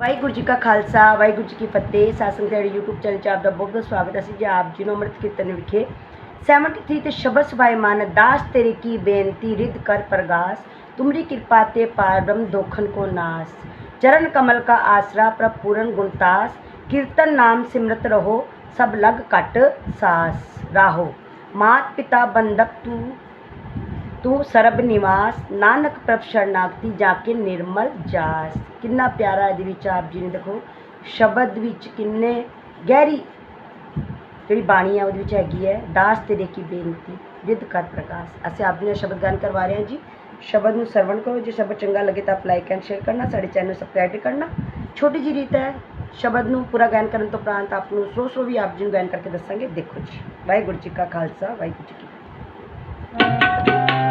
ਵਾਹਿਗੁਰੂ ਜੀ ਕਾ ਖਾਲਸਾ ਵਾਹਿਗੁਰੂ ਜੀ ਕੀ ਫਤਿਹ ਸਾਸੰਗ ਦੇ YouTube channel 'ਚ ਆਪ ਦਾ ਬਹੁਤ ਬਹੁਤ ਸਵਾਗਤ ਹੈ ਅਸੀਂ ਜੀ ਆਪ ਜੀ ਨੂੰ ਅੰਮ੍ਰਿਤ ਕੀਰਤਨ ਵਿਖੇ 73 ਤੇ ਸ਼ਬਦ ਸਭਾਏ ਮਨ ਦਾਸ ਤੇਰੇ ਕੀ ਬੇਨਤੀ ਰਿਦ ਕਰ ਪ੍ਰਗਾਸ ਤੁਮਰੀ ਕਿਰਪਾ ਤੇ ਪਾਰ ਬ੍ਰਹਮ ਦੋਖਨ ਕੋ ਨਾਸ ਚਰਨ ਕਮਲ ਕਾ ਆਸਰਾ ਪ੍ਰਭ ਪੂਰਨ ਗੁਣਤਾਸ ਕੀਰਤਨ ਨਾਮ ਸਿਮਰਤ ਰਹੋ ਸਭ ਲਗ ਕਟ ਸਾਸ ਰਾਹੋ ਮਾਤ ਪਿਤਾ ਬੰਦਕ ਤੂੰ ਤੂੰ ਸਰਬ ਨਿਵਾਸ, ਨਾਨਕ ਪ੍ਰਭ ਸ਼ਰਨਾਗਤੀ ਜਾ ਕੇ ਨਿਰਮਲ ਜਾਸ। ਕਿੰਨਾ ਪਿਆਰਾ ਇਹਦੇ ਵਿੱਚ ਆਪ ਜੀ ਨੇ ਦੇਖੋ, ਸ਼ਬਦ ਵਿੱਚ ਕਿੰਨੇ ਗਹਿਰੀ ਜਿਹੜੀ ਬਾਣੀ ਆ ਉਹਦੇ ਵਿੱਚ ਹੈਗੀ ਹੈ, ਦਾਸ ਤੇਰੇ ਕੀ ਬੇਨਤੀ, ਵਿਦ ਕਰ ਪ੍ਰਕਾਸ਼। ਅਸੀਂ ਆਪ ਜੀ ਨਾਲ ਸ਼ਬਦ ਗਾਨ ਕਰਵਾ ਰਹੇ ਹਾਂ ਜੀ। ਸ਼ਬਦ ਨੂੰ ਸਰਵਣ ਕਰੋ, ਜੇ ਸ਼ਬਦ ਚੰਗਾ ਲੱਗੇ ਤਾਂ ਲਾਈਕ ਐਂਡ ਸ਼ੇਅਰ ਕਰਨਾ, ਸਾਡੇ ਚੈਨਲ ਨੂੰ ਸਬਸਕ੍ਰਾਈਬ ਕਰਨਾ। ਛੋਟੀ ਜਿਹੀ ਰੀਤ ਹੈ, ਸ਼ਬਦ ਨੂੰ ਪੂਰਾ ਗਾਇਨ ਕਰਨ ਤੋਂ ਉਪਰੰਤ ਆਪ ਨੂੰ ਸੋ ਸੋ ਵੀ ਆਪ ਜੀ ਨੂੰ ਗਾਇਨ ਕਰਕੇ ਦੱਸਾਂਗੇ। ਦੇਖੋ ਜੀ, ਵਾਹਿਗੁਰੂ ਜੀ ਕਾ ਖਾਲਸਾ, ਵਾਹਿਗੁਰੂ ਜੀ ਕੀ ਫਤਿਹ।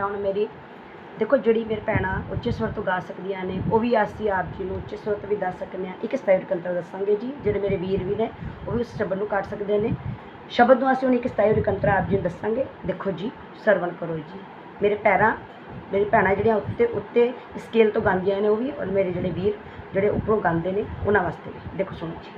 ਸ਼ਬਦ ਹੁਣ ਮੇਰੀ, ਦੇਖੋ ਜਿਹੜੀ ਮੇਰੇ ਭੈਣਾਂ ਉੱਚੇ ਸਵਰ ਤੋਂ ਗਾ ਸਕਦੀਆਂ ਨੇ, ਉਹ ਵੀ ਅਸੀਂ ਆਪ ਜੀ ਨੂੰ ਉੱਚੇ ਸਵਰ ਤੋਂ ਵੀ ਦੱਸ ਸਕਦੇ ਹਾਂ ਇੱਕ ਸਥਾਈ ਕੰਤਰ ਦੱਸਾਂਗੇ ਜੀ, ਜਿਹੜੇ ਮੇਰੇ ਵੀਰ ਵੀ ਨੇ, ਉਹ ਵੀ ਉਸ ਸ਼ਬਦ ਨੂੰ ਕੱਟ ਸਕਦੇ ਨੇ। ਸ਼ਬਦ ਨੂੰ ਅਸੀਂ ਹੁਣ ਇੱਕ ਸਥਾਈ ਰੁਕੰਤਰ ਆਪ ਜੀ ਨੂੰ ਦੱਸਾਂਗੇ। ਦੇਖੋ ਜੀ, ਸਰਵਣ ਕਰੋ ਜੀ। ਮੇਰੇ ਪੈਰਾਂ, ਮੇਰੀ ਭੈਣਾਂ ਜਿਹੜੀਆਂ ਉੱਤੇ ਉੱਤੇ ਸਕੇਲ ਤੋਂ ਗਾਉਂਦੀਆਂ ਨੇ ਉਹ ਵੀ, ਔਰ ਮੇਰੇ ਜਿਹੜੇ ਵੀਰ ਜਿਹੜੇ ਉੱਪਰੋਂ ਗਾਉਂਦੇ ਨੇ, ਉਹਨਾਂ ਵਾਸਤੇ ਵੀ। ਦੇਖੋ ਸੁਣੋ ਜੀ।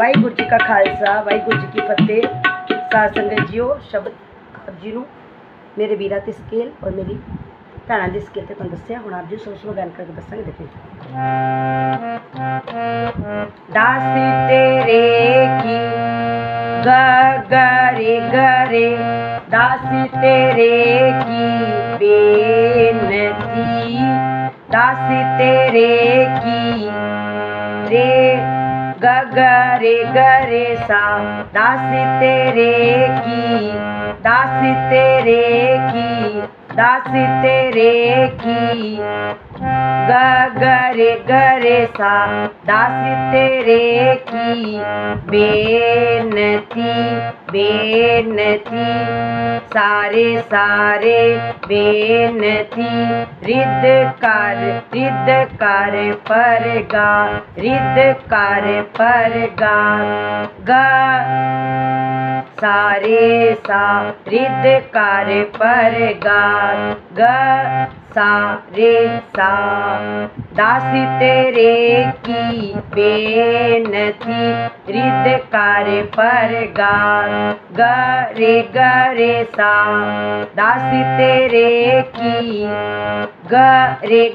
ਵਾਹਿਗੁਰੂ ਜੀ ਕਾ ਖਾਲਸਾ ਵਾਹਿਗੁਰੂ ਜੀ ਕੀ ਫਤਿਹ ਸਾਧ ਸੰਗਤ ਜੀਓ ਸ਼ਬਦ ਆਪ ਜੀ ਨੂੰ ਮੇਰੇ ਵੀਰਾਂ ਤੇ ਸਕੇਲ ਔਰ ਮੇਰੀ ਭੈਣਾਂ ਦੀ ਸਕੇਲ ਤੇ ਤੁਹਾਨੂੰ ਦੱਸਿਆ ਹੁਣ ਆਪ ਜੀ ਸੋਚ ਲੋ ਗੱਲ ਕਰਕੇ ਦੱਸਾਂਗੇ ਦੇਖੋ ਦਾਸੀ ਤੇਰੇ ਕੀ ਗ ਗਰੇ ਗਰੇ ਦਾਸੀ ਤੇਰੇ ਕੀ ਬੇਨਤੀ ਦਾਸੀ ਤੇਰੇ ਕੀ ਰੇ ग गरे सा दास तेरे की दास तेरे की। दासी तेरे की। ग ग, रे सा। दासी तेरे की। बेनती बेनती। सारे सारे बेनती। रिद कर रिद कर पर गा। रिद कर परगा ग, सारे, सा। रिद कर परगा ग। God. सा, रे, सा। दासी तेरे की बेनती रिद कर परगा ग। ग रे सा। दासी तेरे की ग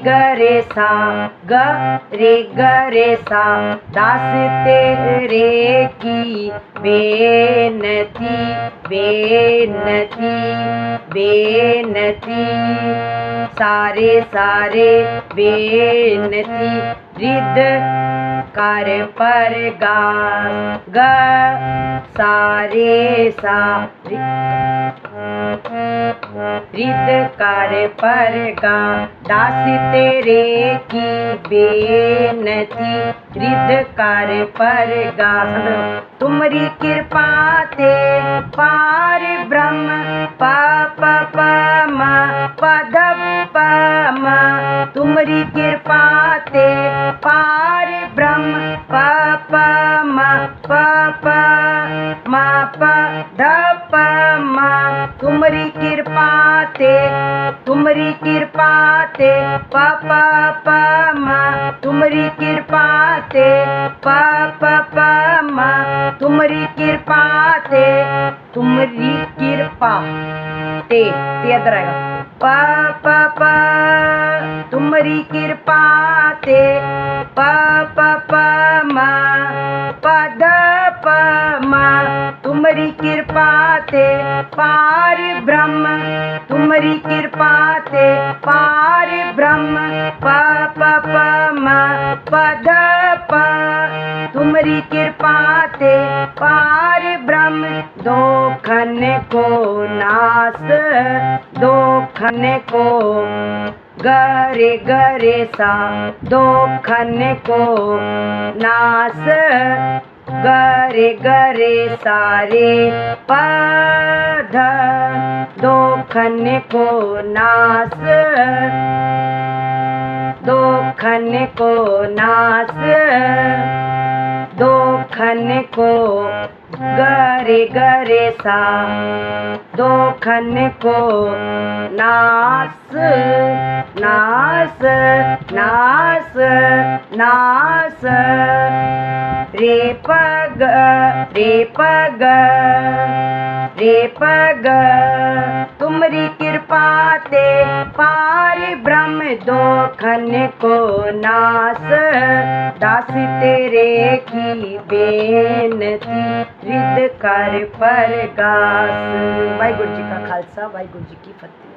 ग सा। ग रे ग सा। दासी तेरे की बेनती बेनती बेनती। सारे सारे बेनती रिद कर परगा ग सारे सा रिद कर परगा दासी तेरे की बेनती रिद कर परगा तुमरी कृपा ते पार ब्रह्म प प प म पद प म तुमरी कृपा ते पार ब्रह्म प प म प प म, प, ध, प, म, तुमरी कृपा ते, तुमरी कृपा ते प प, म, तुमरी कृपा ते प प, म, तुमरी कृपा ते, तुमरी कृपा ते ते इधर आएगा प प प कृपा ते प प प, म पद प, म कृपा ते पार ब्रह्म तुमरी कृपा ते पार ब्रह्म, प प प, म पद प तुमरी कृपा ते पार ब्रह्म दो खन को नास दो खन को गरे गरे सा दो खन को नास गरे गरे सारे पध दो खन को नास दो खन को नास दो खन को गरे गरे सा दो खन को नास नास नास नास रे पग रे पग रे पग, तुमरी कृपा ते पार ब्रह्म दोखन को नास दास तेरे की बेनती रिद कर पर गास वाहगुरु जी का खालसा, वाहगुरु जी की फतेह।